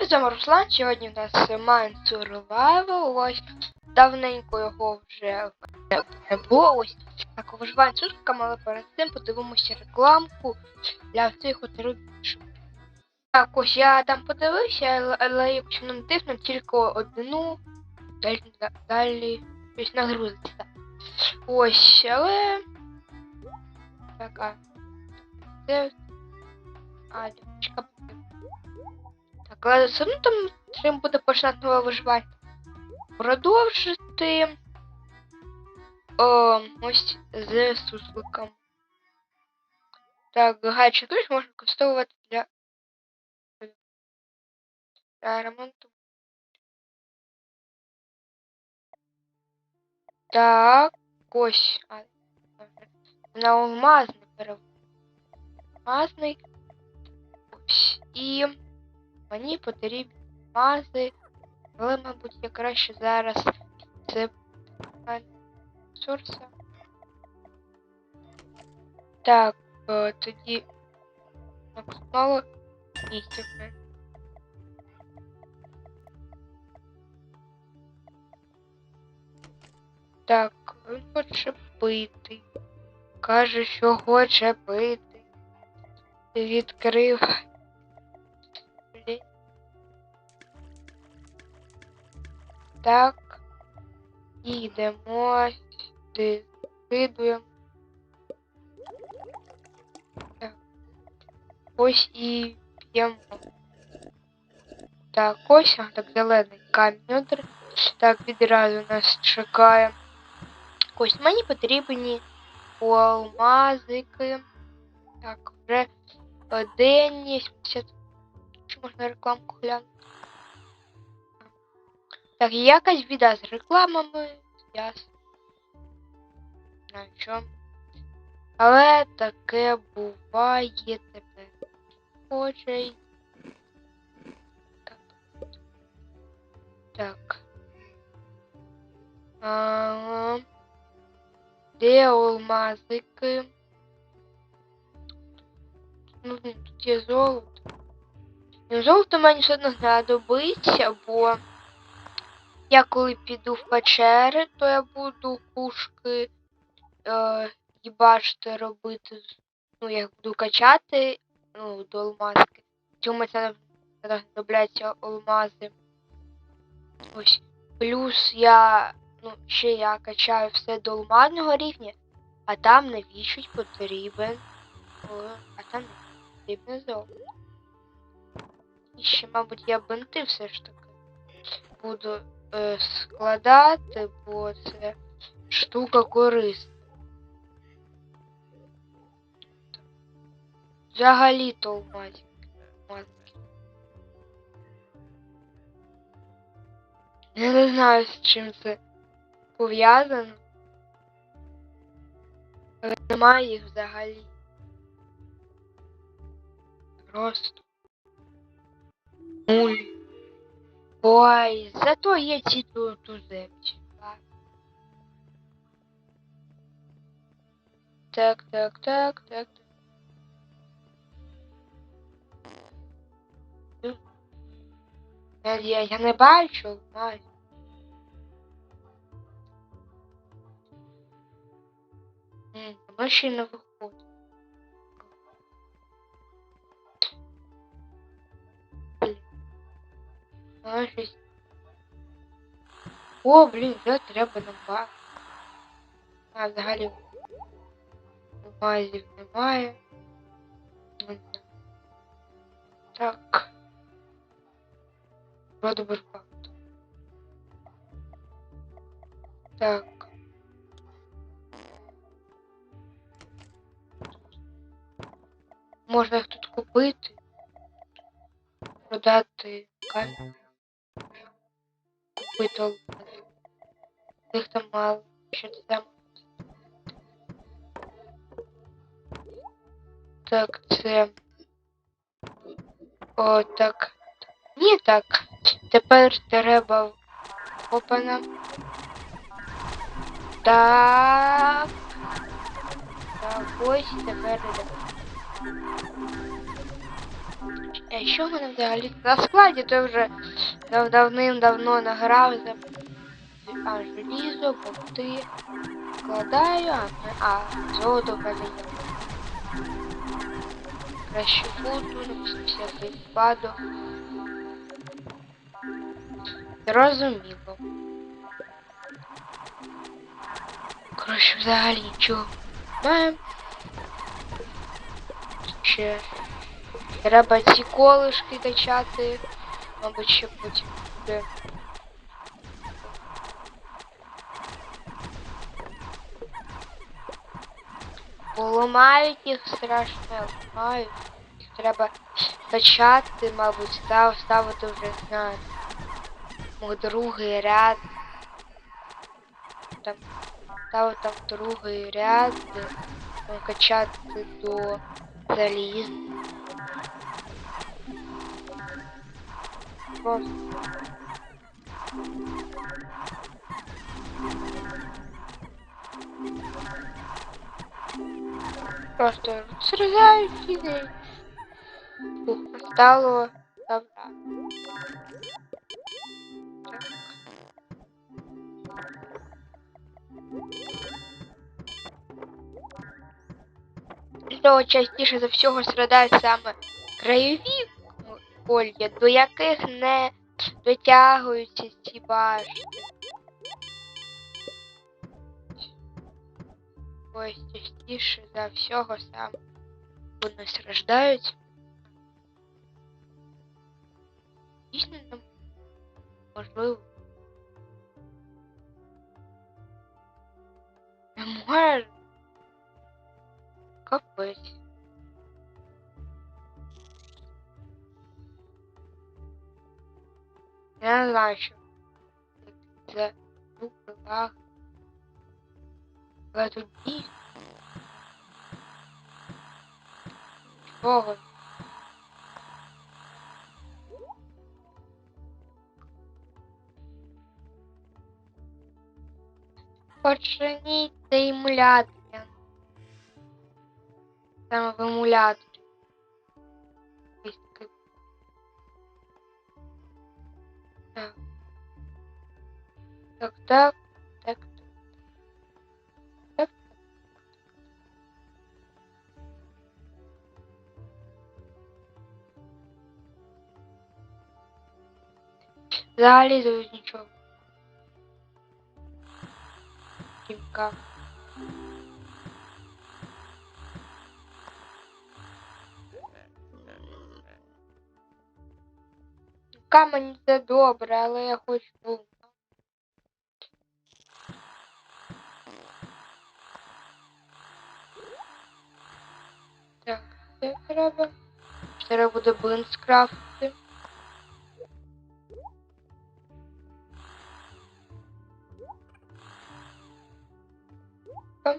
З вами Руслан. Сьогодні в нас Mine Survival. Ось давненько його вже не- було. Ось так виживаємо сутками, але перед цим подивимося рекламку для цих от рубіжів. Так, ось я там подивився, але, якщо не дивно, тільки одну, далі, далі щось нагрузиться. Ось, але. Така. Це. А, дівчинка так, але все одно там треба буде починати нове виживання. Продовжити. О, ось з сусликом. Так, гарячий ключ можна використовувати для, для ремонту. Так, ось. А, на алмазний перевод. Алмазний. Ось. І мені потрібні мази, але, мабуть, я краще зараз це ресурси. Так, е, тоді максимало місця. в мене. Так, він хоче пити. Каже, що хоче пити. Відкрив. Так. І йдемо сюди. Скидуємо. Так. Ось і п'ємо. Так, ось, а, так, зелений камінь. Так, відразу нас чекає. Ось мені потрібні алмазики. Так, вже є Чи можна рекламку глянути? Так, якась біда з рекламами. Ясно. На чому? Але таке буває тепер. Хоче. Так. Так. А, де алмазики? Ну, тут є золото. Золото мені все одно знадобиться, бо я коли піду в печери, то я буду пушки е, і робити. Ну, я буду качати ну, до алмазки. Чому це знадобляться алмази. Ось. Плюс я, ну, ще я качаю все до алмазного рівня, а там навіщо потрібен. О, а там не потрібне золото. І ще, мабуть, я бинти все ж таки буду е, складати, бо це штука корисна. Взагалі-то алмазик. Я не знаю, з чим це пов'язано. Але немає їх взагалі. Просто. Нуль. Ой, зато є ці ту- туземці. так. Так, так, так. Я, я, не бачу, май. М, Воно ще не виходить. Воно щось. О, блін, вже треба на баг. А, взагалі. Алмазів немає. Ну, да. Так. Вроде бы факт. Так. Можна їх тут купити. Продати камінь. Купити алмази. Їх там мало. Що це там? Так, це. О, так. Ні, так. Тепер треба опана. Так. Так, ось тепер. іде. А що в мене взагалі на складі, то вже дав- давним-давно награв за а, желізо, болти. Складаю, а, а золото в мене є. Краще буду, всякий випадок. Зрозуміло. Коротше, взагалі нічого. Маємо. Ще треба ці колишки качати. Мабуть, ще потім буде. Бо ламають їх страшно, ламають. Їх треба качати, мабуть, став, ставити вже не знаю. Мог другий ряд. Там ставити там другий ряд, е, там качати до заліз. Просто. Просто срезаю ідеї. Ух, стало добра. Що частіше за всього страдають саме краєві колія, до яких не дотягуються ці башти. Ось частіше за всього саме вони страждають. Дійсно там можливо. Може. Капець. Не знаю, що це звуки лаг. Але тут дійсно. Починіть цей емулятор. Саме в емуляторі. Так. Так, так, так, так. Взагалі тут нічого. Тімка. Камень це добре, але я хочу. ну, Так, це треба. Треба буде блин скрафтити. Там.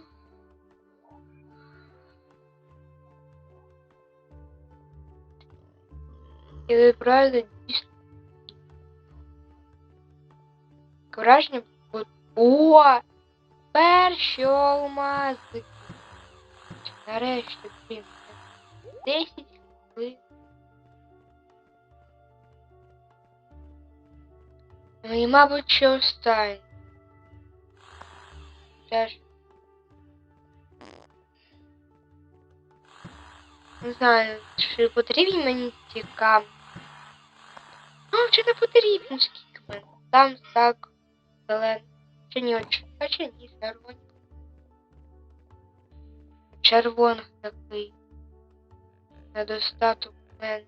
І Враження буде. О! Перші алмази. Нарешті, блін. 10 хвилин. Ну і, мабуть, ще останнє. Теж. Не знаю, чи потрібні мені ці камні. Ну, чи не потрібно скільки мене. Там так зелений. Чи ні, оч- а чи ні, червоний. Червоний такий. Недостаток мене.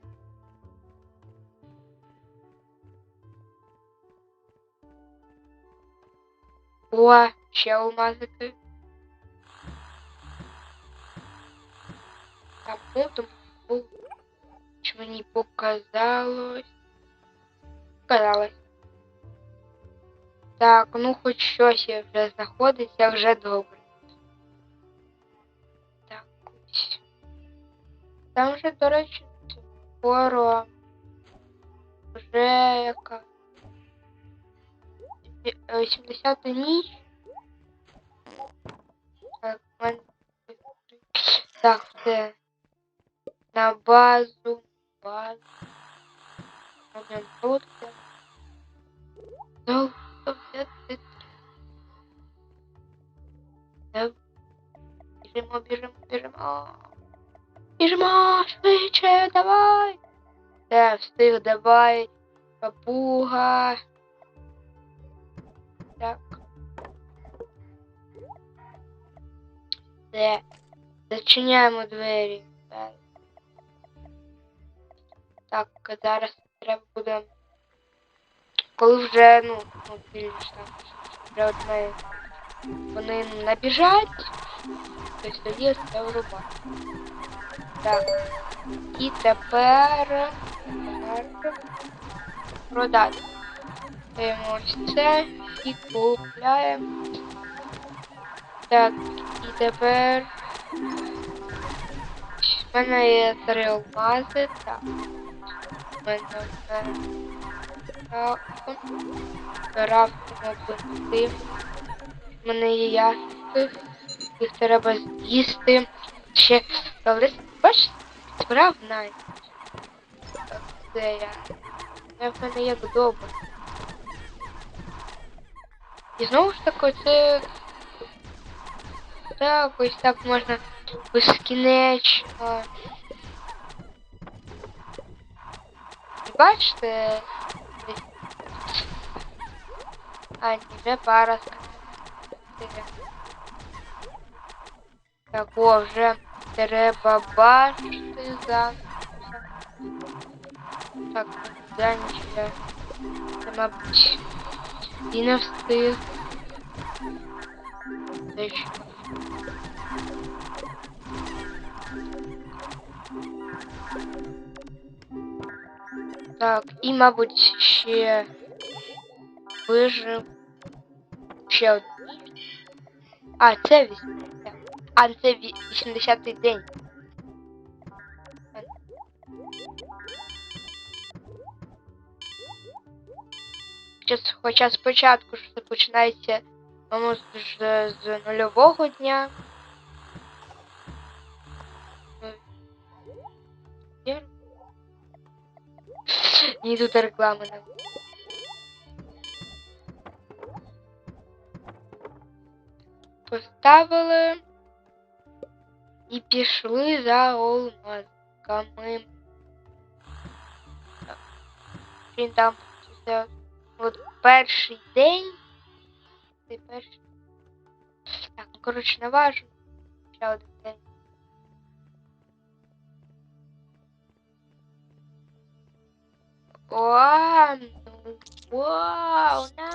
О, ще алмазики. Там потім був. Чи мені показалось? Показалось. Так, ну хоч щось я вже знаходиться, вже добре. Так, ось. Там вже, до речі, скоро вже яка. Е, 70 ніч. Так, мене- так, все. На базу. базу. Момент лодки. Да. Біжимо, біжимо, біжимо. Біжимо, швидше, давай. Все, встиг, давай. Папуга. Так. Все. Зачиняємо двері. Так, зараз треба буде. Коли вже, ну, ну більш там, вже от ми, вони набіжать, то тоді це вирубати. Так. І тепер продати. Даємо ось це і купляємо. Так, і тепер в мене є три алмази, так. У мене крафтимо бинти. У мене ястик, їх треба з'їсти. Ще але бачиш, справ навіть. Це я. Я в мене як добре. І знову ж таки, це так, ось так можна безкінечно. Бачите? А, ні, вже пара скотина. Так, о, вже треба бачити за. Так, даніше. Це, мабуть, і не встиг. Це що? Так, і, мабуть, ще вижив ще один. А, це 80. А, це 80-й день. Хоча спочатку ж починається воно з, з, нульового дня. Ні, тут реклами не Поставили і пішли за алмазками. Так. Він там це от перший день. Це перший. Так, ну коротше, не важно. Ще один день. Вау, ну, вау, на.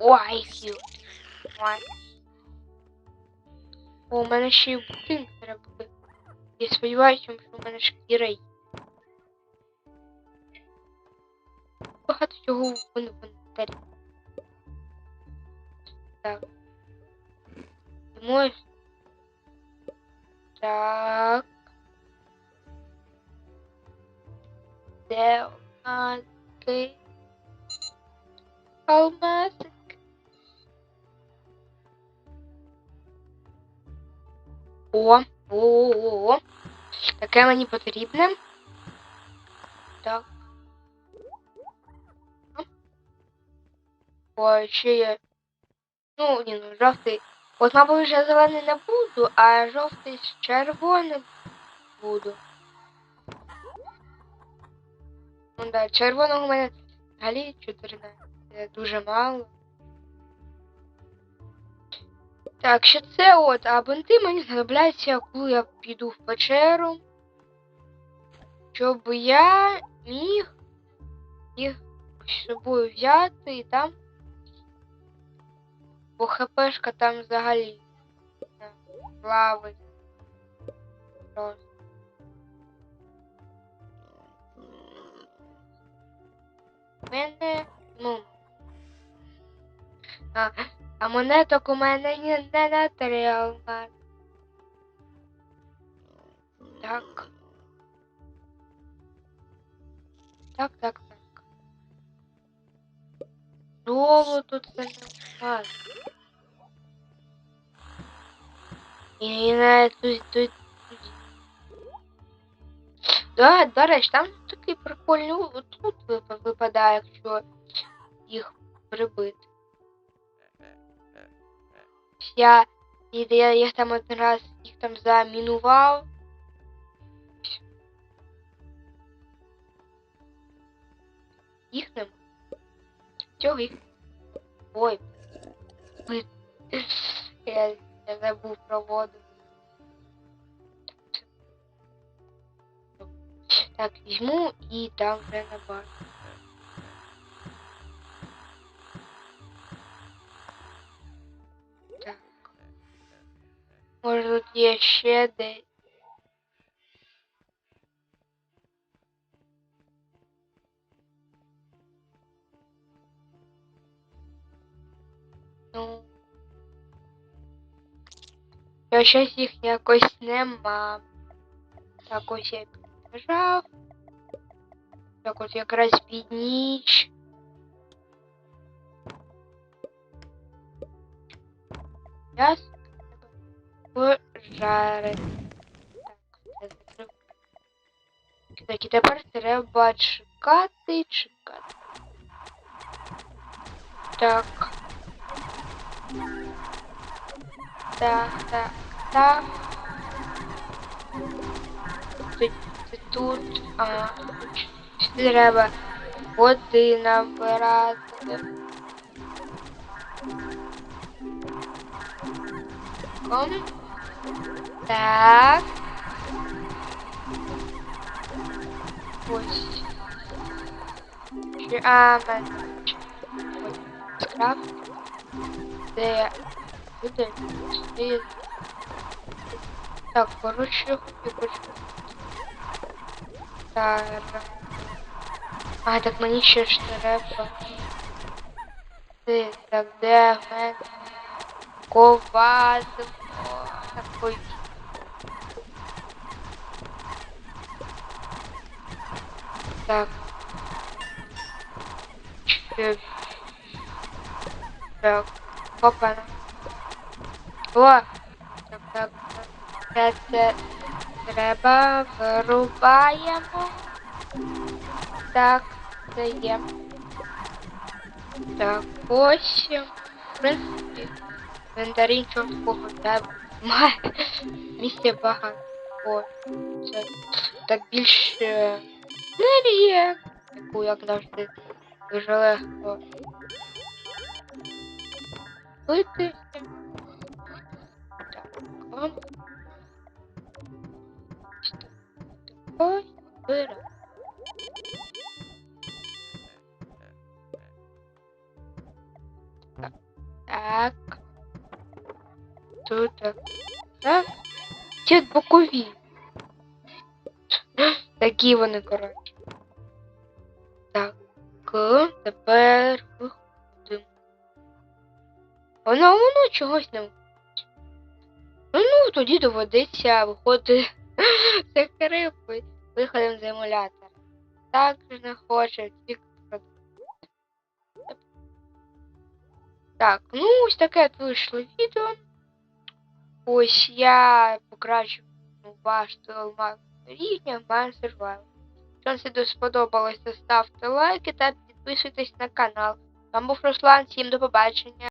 Ой, хіл. Ой. О, у мене ще й будинок треба. Я сподіваюся, що у мене шкіра є. Багато чого в інвентарі. Так. Думаю. Так. Де алмазки? Алмазик. О, о, о, о. Таке мені потрібне. Так. О, ще є. Ну, ні, ну, жовтий. От, мабуть, вже зелений не буду, а жовтий з червоним буду. Ну да, червоного у мене взагалі 14. Це дуже мало. Так, ще це от, а бинти мені знадобляться, коли я піду в печеру. Щоб я міг їх з собою взяти і там. Бо хпшка там взагалі плавить. Просто. У мене, ну. А, а монеток у мене не, на три алмази. Так. Так, так, так. Золото це не алмаз. І на тут, тут. Да, до речі, там такий прикольний тут вип- випадає, якщо їх прибити. Я, і я, я там один раз їх там замінував. Їх нема. Цього їх. Ой. Я, я забув про воду. Так, візьму і там вже на бар. є ще десь. Ну. Я щось їх якось нема. Так ось я підбіжав. Так от якраз під ніч. Зараз пожарити. Так, закрив. Так, і тепер треба чекати, чекати. Так. Так, так, так. Тут, тут, а, сюди треба води набирати. Ком. Так. Ось. Чи- А, мене. Ось. Скрафт. Де? Буде? Сюди. Так, коротше, я хочу. Так. А, так мені ще ж треба. Ти, так, де в мене? Ковазимо. Такой. Так. Так. Опа. О! Так, так, так. Це треба вирубаємо. Так, це є. Так, ось. В принципі, інвентарі нічого такого немає. Місця багато. О, це так більше енергія, яку, як завжди, дуже легко бити. Так, вам. Ось, вира. Так. Тут так. Так. Ці бокові. Такі вони, коротше. Так. Тепер виходимо. Воно воно чогось не виходить. Ну, ну, тоді доведеться виходити з крипи. Виходимо з емулятора. Так ж не хоче, тільки Так, ну ось таке от вийшло відео. Ось я покращу ваш телемаг рівня Майн Survival. Вам це дуже ставте лайки та підписуйтесь на канал. Там був Руслан, всім до побачення.